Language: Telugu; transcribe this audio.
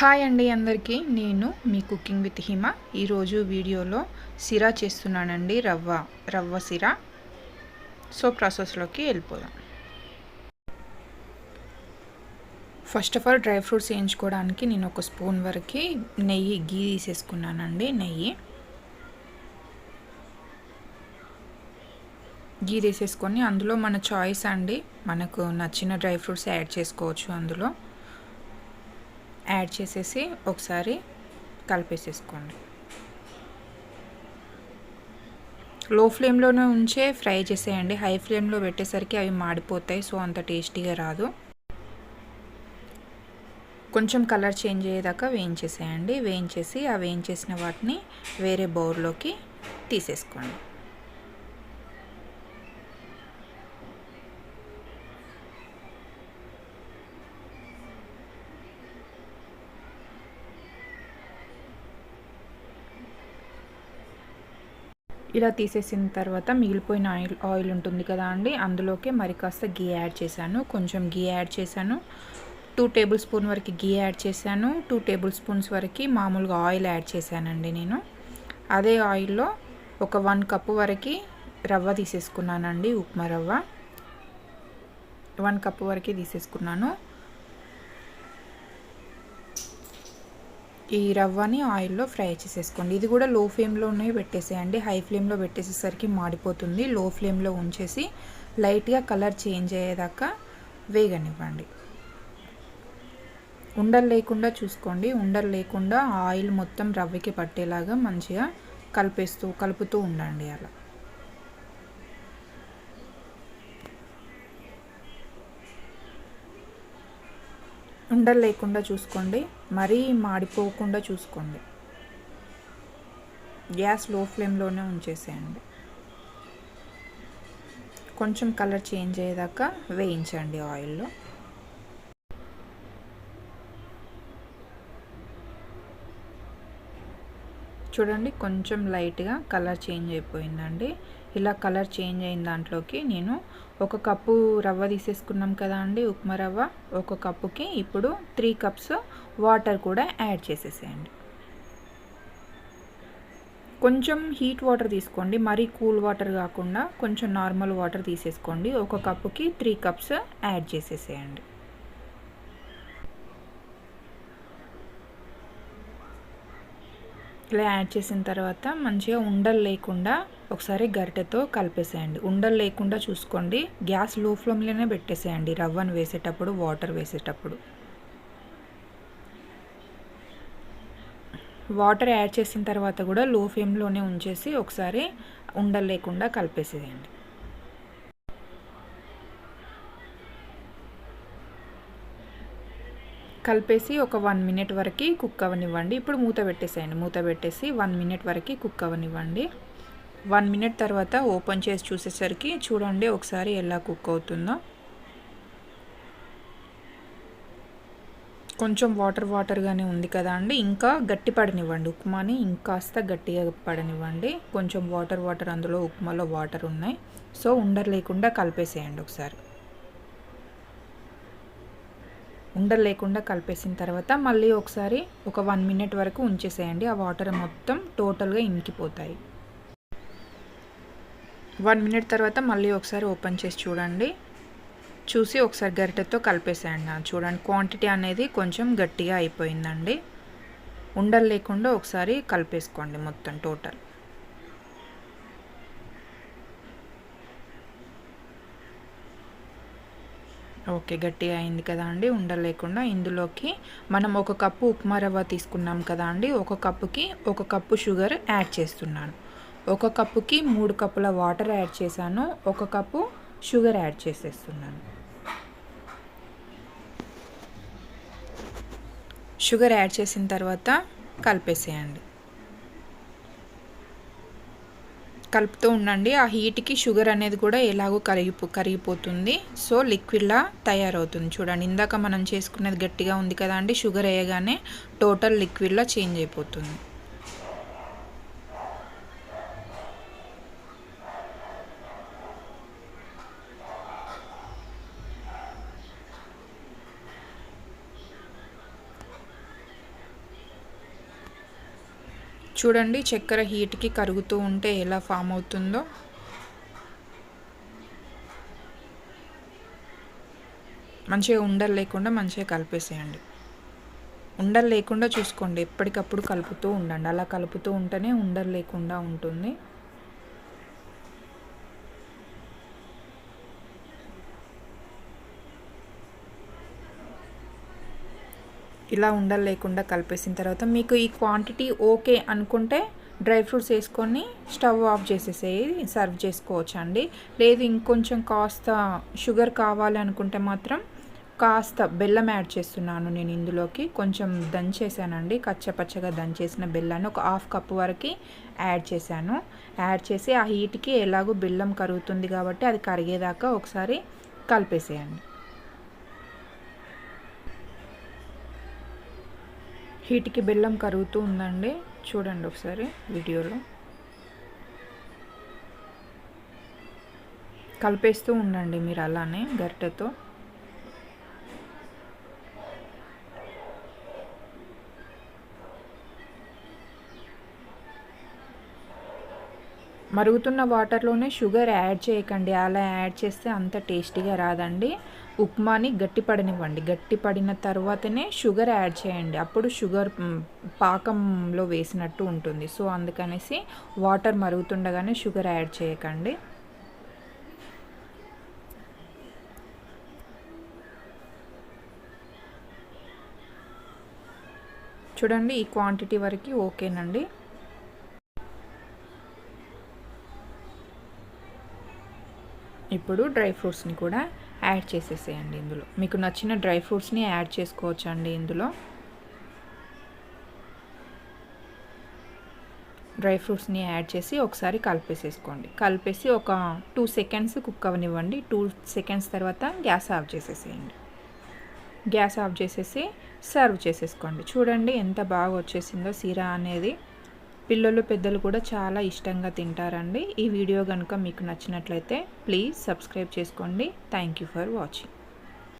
హాయ్ అండి అందరికీ. నేను మీ కుకింగ్ విత్ హిమ. ఈరోజు వీడియోలో సిరా చేస్తున్నానండి రవ్వ రవ్వ సిరా. సో ప్రాసెస్లోకి వెళ్ళిపోదాం. First of all dry fruits వేయించుకోవడానికి నేను ఒక స్పూన్ వరకు నెయ్యి గీ తీసేసుకున్నానండి నెయ్యి. గీ తీసేసుకొని అందులో మన చాయిస్ అండి మనకు నచ్చిన డ్రై ఫ్రూట్స్ యాడ్ చేసుకోవచ్చు అందులో. యాడ్ చేసేసి ఒకసారి కలిపేసేసుకోండి. లో ఫ్లేమ్లోనే ఉంచే ఫ్రై చేసేయండి. హై ఫ్లేమ్లో పెట్టేసరికి అవి మాడిపోతాయి సో అంత టేస్టీగా రాదు. కొంచెం కలర్ చేంజ్ అయ్యేదాకా వేయించేసేయండి. వేయించేసి ఆ వేయించేసిన వాటిని వేరే బౌల్లోకి తీసేసుకోండి. ఇలా తీసేసిన తర్వాత మిగిలిపోయిన ఆయిల్ ఆయిల్ ఉంటుంది కదా అండి అందులోకి మరి కాస్త గీ యాడ్ చేశాను. కొంచెం గీ యాడ్ చేశాను. టూ టేబుల్ స్పూన్ వరకు గీ యాడ్ చేశాను. టూ టేబుల్ స్పూన్స్ వరకు మామూలుగా ఆయిల్ యాడ్ చేశానండి నేను. అదే ఆయిల్లో ఒక వన్ కప్పు వరకు రవ్వ తీసేసుకున్నానండి ఉప్మా రవ్వ. వన్ కప్పు వరకు తీసేసుకున్నాను. ఈ రవ్వని ఆయిల్లో ఫ్రై చేసేసుకోండి. ఇది కూడా లో ఫ్లేమ్లోనే పెట్టేసేయండి. హై ఫ్లేమ్లో పెట్టేసేసరికి మాడిపోతుంది. లో ఫ్లేమ్లో ఉంచేసి లైట్గా కలర్ చేంజ్ అయ్యేదాకా వేగనివ్వండి. ఉండలు లేకుండా చూసుకోండి. ఉండలు లేకుండా ఆయిల్ మొత్తం రవ్వకి పట్టేలాగా మంచిగా కలిపేస్తూ కలుపుతూ ఉండండి అలా. ఉండలు లేకుండా చూసుకోండి. మరీ మాడిపోకుండా చూసుకోండి. గ్యాస్లో ఫ్లేమ్లోనే ఉంచేసేయండి. కొంచెం కలర్ చేంజ్ అయ్యేదాకా వేయించండి ఆయిల్లో. చూడండి కొంచెం లైట్గా కలర్ చేంజ్ అయిపోయిందండి. ఇలా కలర్ చేంజ్ అయిన దాంట్లోకి నేను ఒక కప్పు రవ్వ తీసేసుకున్నాం కదా అండి ఉప్మా రవ్వ. ఒక కప్పుకి ఇప్పుడు త్రీ కప్స్ వాటర్ కూడా యాడ్ చేసేసేయండి. కొంచెం హీట్ వాటర్ తీసుకోండి మరీ కూల్ వాటర్ కాకుండా కొంచెం నార్మల్ వాటర్ తీసేసుకోండి. ఒక కప్పుకి త్రీ కప్స్ యాడ్ చేసేసేయండి. ఇలా యాడ్ చేసిన తర్వాత మంచిగా ఉండలు లేకుండా ఒకసారి గరిటెతో కలిపేసేయండి. ఉండలు లేకుండా చూసుకోండి. గ్యాస్లో ఫ్లేమ్లోనే పెట్టేసేయండి. రవ్వను వేసేటప్పుడు వాటర్ వేసేటప్పుడు. వాటర్ యాడ్ చేసిన తర్వాత కూడా లో ఫ్లేమ్లోనే ఉంచేసి ఒకసారి ఉండలు లేకుండా కలిపేసేయండి. కలిపేసి ఒక వన్ మినిట్ వరకు కుక్ అవ్వనివ్వండి ఇప్పుడు మూత పెట్టేసేయండి. మూత పెట్టేసి వన్ మినిట్ వరకు కుక్ అవ్వనివ్వండి వన్ మినిట్ తర్వాత ఓపెన్ చేసి చూసేసరికి చూడండి ఒకసారి ఎలా కుక్ అవుతుందో. కొంచెం వాటర్ వాటర్గానే ఉంది కదా అండి. ఇంకా గట్టి పడనివ్వండి. ఉప్మాని ఇంకాస్త గట్టిగా పడనివ్వండి. కొంచెం వాటర్ వాటర్ అందులో ఉప్మాలో వాటర్ ఉన్నాయి. సో ఉండర్ లేకుండా కలిపేసేయండి ఒకసారి. ఉండలు లేకుండా కలిపేసిన తర్వాత మళ్ళీ ఒకసారి ఒక వన్ మినిట్ వరకు ఉంచేసేయండి. ఆ వాటర్ మొత్తం టోటల్గా ఇంకిపోతాయి వన్ మినిట్ తర్వాత మళ్ళీ ఒకసారి ఓపెన్ చేసి చూడండి. చూసి ఒకసారి గరిటెతో కలిపేసేయండి. చూడండి క్వాంటిటీ అనేది కొంచెం గట్టిగా అయిపోయిందండి. ఉండలు లేకుండా ఒకసారి కలిపేసుకోండి మొత్తం టోటల్. ఓకే గట్టిగా అయింది కదా అండి. ఉండలేకుండా ఇందులోకి మనం ఒక కప్పు ఉప్మా రవ్వ తీసుకున్నాం కదా అండి. ఒక కప్పుకి ఒక కప్పు షుగర్ యాడ్ చేస్తున్నాను. ఒక కప్పుకి మూడు కప్పుల వాటర్ యాడ్ చేశాను. ఒక కప్పు షుగర్ యాడ్ చేసేస్తున్నాను. షుగర్ యాడ్ చేసిన తర్వాత కలిపేసేయండి. కలుపుతూ ఉండండి. ఆ హీట్కి షుగర్ అనేది కూడా ఎలాగో కరిగిపో కరిగిపోతుంది. సో లిక్విడ్లా తయారవుతుంది. చూడండి ఇందాక మనం చేసుకునేది గట్టిగా ఉంది కదా అండి. షుగర్ వేయగానే టోటల్ లిక్విడ్లా చేంజ్ అయిపోతుంది. చూడండి చక్కెర హీట్కి కరుగుతూ ఉంటే ఎలా ఫామ్ అవుతుందో. మంచిగా ఉండలు లేకుండా మంచిగా కలిపేసేయండి. ఉండలు లేకుండా చూసుకోండి. ఎప్పటికప్పుడు కలుపుతూ ఉండండి. అలా కలుపుతూ ఉంటేనే ఉండలు లేకుండా ఉంటుంది. ఇలా ఉండలు లేకుండా కలిపేసిన తర్వాత మీకు ఈ క్వాంటిటీ ఓకే అనుకుంటే డ్రై ఫ్రూట్స్ వేసుకొని స్టవ్ ఆఫ్ చేసేసేయి సర్వ్ చేసుకోవచ్చు అండి లేదు ఇంకొంచెం కాస్త షుగర్ కావాలి అనుకుంటే మాత్రం కాస్త బెల్లం యాడ్ చేస్తున్నాను నేను ఇందులోకి. కొంచెం దంచేసానండి. కచ్చపచ్చగా దంచేసిన బెల్లాన్ని ఒక హాఫ్ కప్ వరకు యాడ్ చేశాను. యాడ్ చేసి ఆ హీట్కి ఎలాగో బెల్లం కరుగుతుంది కాబట్టి అది కరిగేదాకా ఒకసారి కలిపేసేయండి. హీట్కి బెల్లం కరుగుతూ ఉందండి. చూడండి ఒకసారి వీడియోలో. కలిపేస్తూ ఉండండి మీరు అలానే గరిటెతో. మరుగుతున్న వాటర్లోనే షుగర్ యాడ్ చేయకండి. అలా యాడ్ చేస్తే అంత టేస్టీగా రాదండి. ఉప్మాని గట్టిపడనివ్వండి గట్టిపడిన తర్వాతనే షుగర్ యాడ్ చేయండి. అప్పుడు షుగర్ పాకంలో వేసినట్టు ఉంటుంది. సో అందుకనేసి వాటర్ మరుగుతుండగానే షుగర్ యాడ్ చేయకండి. చూడండి ఈ క్వాంటిటీ వరకు ఓకేనండి. ఇప్పుడు డ్రై ఫ్రూట్స్ని కూడా యాడ్ చేసేసేయండి ఇందులో. మీకు నచ్చిన డ్రై ఫ్రూట్స్ని యాడ్ చేసుకోవచ్చు అండి ఇందులో. డ్రై ఫ్రూట్స్ని యాడ్ చేసి ఒకసారి కలిపేసేసుకోండి. కలిపేసి ఒక టూ సెకండ్స్ కుక్ అవనివ్వండి. టూ సెకండ్స్ తర్వాత గ్యాస్ ఆఫ్ చేసేసేయండి. గ్యాస్ ఆఫ్ చేసేసి సర్వ్ చేసేసుకోండి. చూడండి ఎంత బాగా వచ్చేసిందో సీరా అనేది. పిల్లలు పెద్దలు కూడా చాలా ఇష్టంగా తింటారండి. ఈ వీడియో కనుక మీకు నచ్చినట్లయితే ప్లీజ్ సబ్స్క్రైబ్ చేసుకోండి. Thank you for watching.